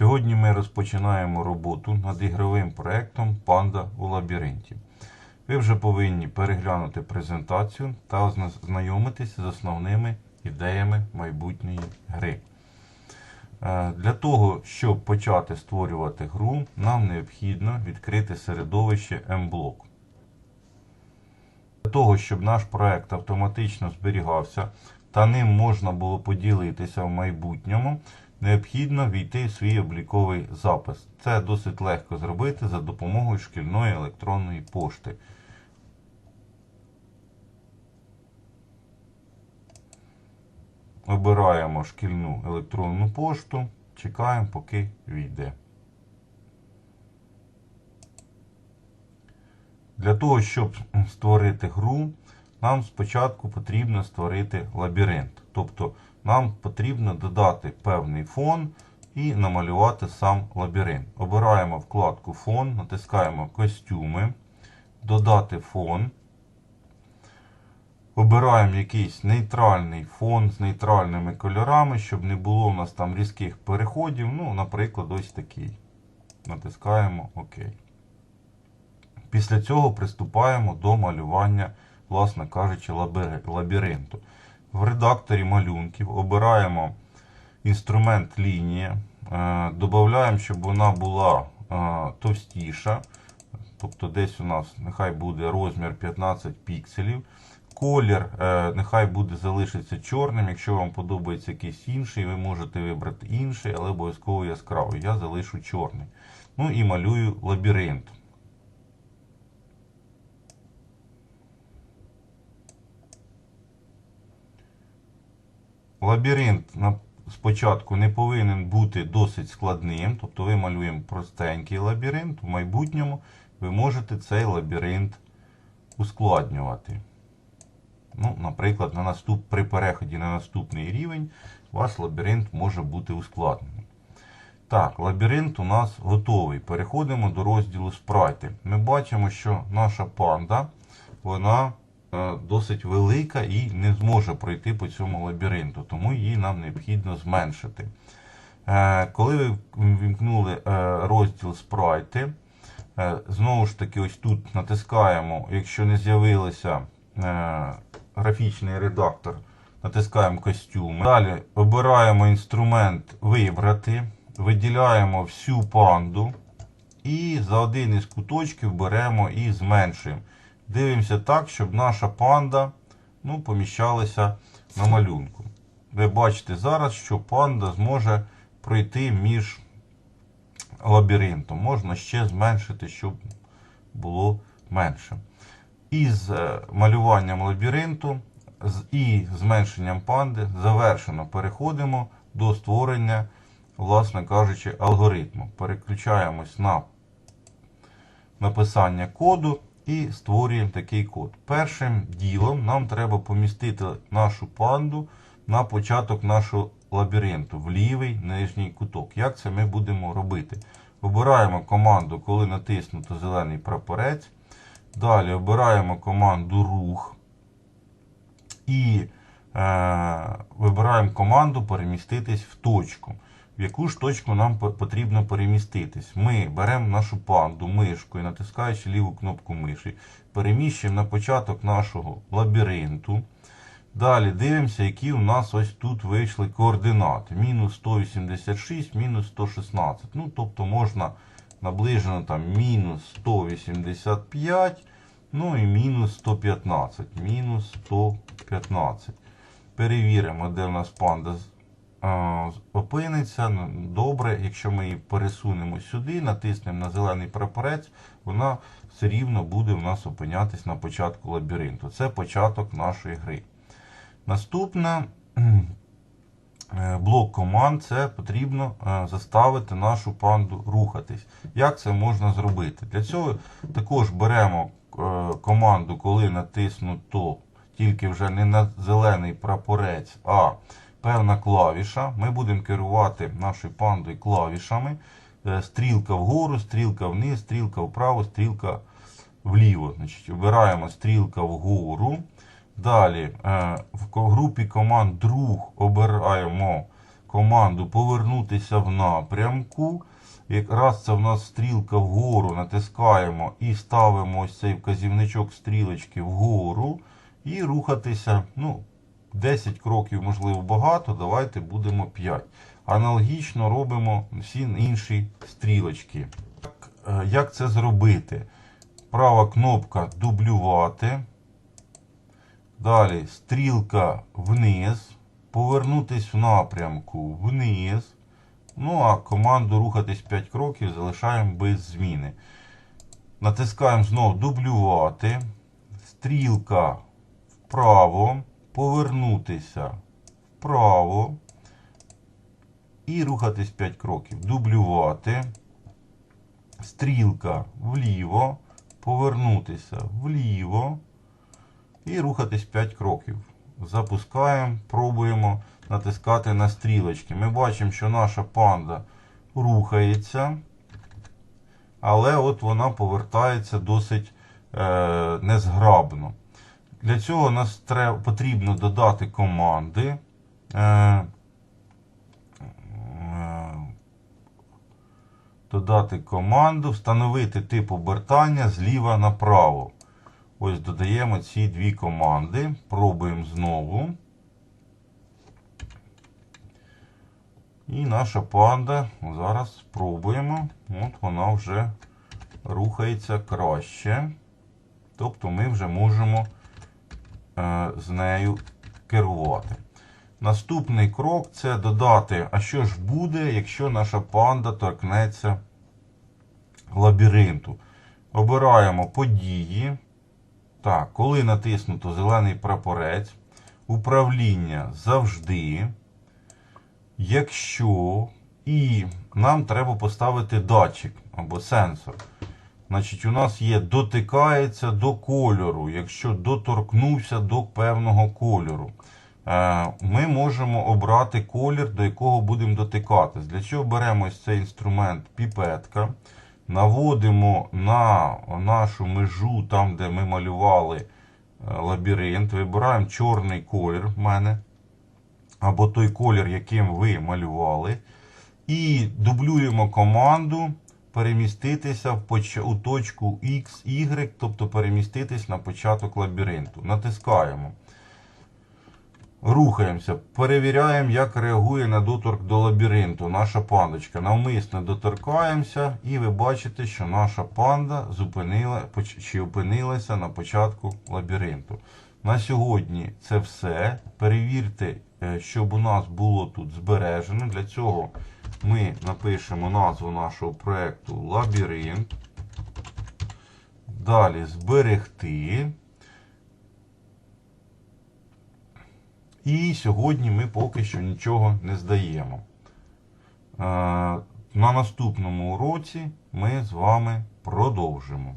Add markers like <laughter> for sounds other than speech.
Сьогодні ми розпочинаємо роботу над ігровим проєктом Панда у лабіринті. Ви вже повинні переглянути презентацію та ознайомитися з основними ідеями майбутньої гри. Е, Для того, щоб почати створювати гру, нам необхідно відкрити середовище MBlock. Для того, щоб наш проект автоматично зберігався та ним можна було поділитися в майбутньому, необхідно війти в свій обліковий запис. Це досить легко зробити за допомогою шкільної електронної пошти. Обираємо шкільну електронну пошту, чекаємо, поки війде. Для того, щоб створити гру, нам спочатку потрібно створити лабіринт. Тобто нам потрібно додати певний фон і намалювати сам лабіринт. Обираємо вкладку Фон, натискаємо Костюми, додати фон. Обираємо якийсь нейтральний фон з нейтральними кольорами, щоб не було у нас там різких переходів. Ну, наприклад, ось такий. Натискаємо ОК. Після цього приступаємо до малювання, власне кажучи, лабіринту. В редакторі малюнків обираємо інструмент лінія, е, додаємо, щоб вона була е, товстіша. Тобто десь у нас нехай буде розмір 15 пікселів. Колір е, нехай буде залишиться чорним. Якщо вам подобається якийсь інший, ви можете вибрати інший, але обов'язково яскравий. Я залишу чорний. Ну і малюю лабіринт. Лабіринт спочатку не повинен бути досить складним, тобто ви малюємо простенький лабіринт, в майбутньому ви можете цей лабіринт ускладнювати. Ну, наприклад, на наступ, при переході на наступний рівень ваш лабіринт може бути ускладнений. Так, лабіринт у нас готовий. Переходимо до розділу спрайти. Ми бачимо, що наша панда вона досить велика і не зможе пройти по цьому лабіринту, тому її нам необхідно зменшити. Е, Коли ви вімкнули е, розділ спрайти, е, знову ж таки, ось тут натискаємо, якщо не з'явилося е, графічний редактор, натискаємо костюми. Далі обираємо інструмент вибрати, виділяємо всю панду і за один із куточків беремо і зменшуємо. Дивимося так, щоб наша панда ну, поміщалася на малюнку. Ви бачите зараз, що панда зможе пройти між лабіринтом. Можна ще зменшити, щоб було менше. Із е, малюванням лабіринту і зменшенням панди завершено. Переходимо до створення, власне кажучи, алгоритму. Переключаємось на написання коду і створюємо такий код. Першим ділом нам треба помістити нашу панду на початок нашого лабіринту в лівий нижній куток. Як це ми будемо робити? Обираємо команду, коли натиснуто зелений прапорець. Далі обираємо команду рух і е, вибираємо команду переміститись в точку. В яку ж точку нам потрібно переміститись? Ми беремо нашу панду мишкою, натискаючи ліву кнопку миші, переміщуємо на початок нашого лабіринту. Далі дивимося, які у нас ось тут вийшли координати. Мінус 186, мінус 116. Ну, тобто можна наближено там мінус 185, ну і мінус 115. Мінус 115. Перевіримо, де у нас панда опиниться. Ну, Добре, якщо ми її пересунемо сюди, натиснемо на зелений прапорець, вона все рівно буде у нас опинятись на початку лабіринту. Це початок нашої гри. Наступне <clears throat> е, блок команд це потрібно е, заставити нашу панду рухатись. Як це можна зробити? Для цього також беремо е, команду, коли натиснуто тільки вже не на зелений прапорець, а певна клавіша. Ми будемо керувати нашою пандою клавішами. Е, Стрілка вгору, стрілка вниз, стрілка вправо, стрілка вліво. Значить, Обираємо стрілка вгору. Далі е, в групі команд друг обираємо команду повернутися в напрямку. Якраз це в нас стрілка вгору, натискаємо і ставимо ось цей вказівничок стрілочки вгору і рухатися. Ну, 10 кроків, можливо, багато, давайте будемо 5. Аналогічно робимо всі інші стрілочки. Е, Як це зробити? Права кнопка дублювати. Далі стрілка вниз. Повернутись в напрямку вниз. Ну а команду рухатись 5 кроків залишаємо без зміни. Натискаємо знову дублювати. Стрілка вправо. Повернутися вправо. І рухатись 5 кроків. Дублювати. Стрілка вліво. Повернутися вліво. І рухатись 5 кроків. Запускаємо, пробуємо натискати на стрілочки. Ми бачимо, що наша панда рухається, але от вона повертається досить е, незграбно. Для цього нас треба, потрібно додати команди. Е, е, додати команду, встановити тип обертання зліва направо. Ось додаємо ці дві команди. Пробуємо знову. І наша панда зараз спробуємо. От вона вже рухається краще. Тобто ми вже можемо з нею керувати. Наступний крок це додати, а що ж буде, якщо наша панда торкнеться лабіринту. Обираємо події. Так, коли натиснуто зелений прапорець, управління завжди. Якщо і нам треба поставити датчик або сенсор. Значить, у нас є дотикається до кольору, якщо доторкнувся до певного кольору. Е, Ми можемо обрати колір, до якого будемо дотикатись. Для чого беремо цей інструмент піпетка, наводимо на нашу межу, там, де ми малювали е, лабіринт, вибираємо чорний колір в мене, або той колір, яким ви малювали. І дублюємо команду переміститися в поч- у точку X, Y, тобто переміститись на початок лабіринту. Натискаємо. Рухаємося, перевіряємо, як реагує на доторк до лабіринту наша пандочка. Навмисно доторкаємося, і ви бачите, що наша панда зупинила чи опинилася на початку лабіринту. На сьогодні це все. Перевірте, е, щоб у нас було тут збережено. Для цього ми напишемо назву нашого проєкту Лабіринт. Далі зберегти. І сьогодні ми поки що нічого не здаємо. Е, На наступному уроці ми з вами продовжимо.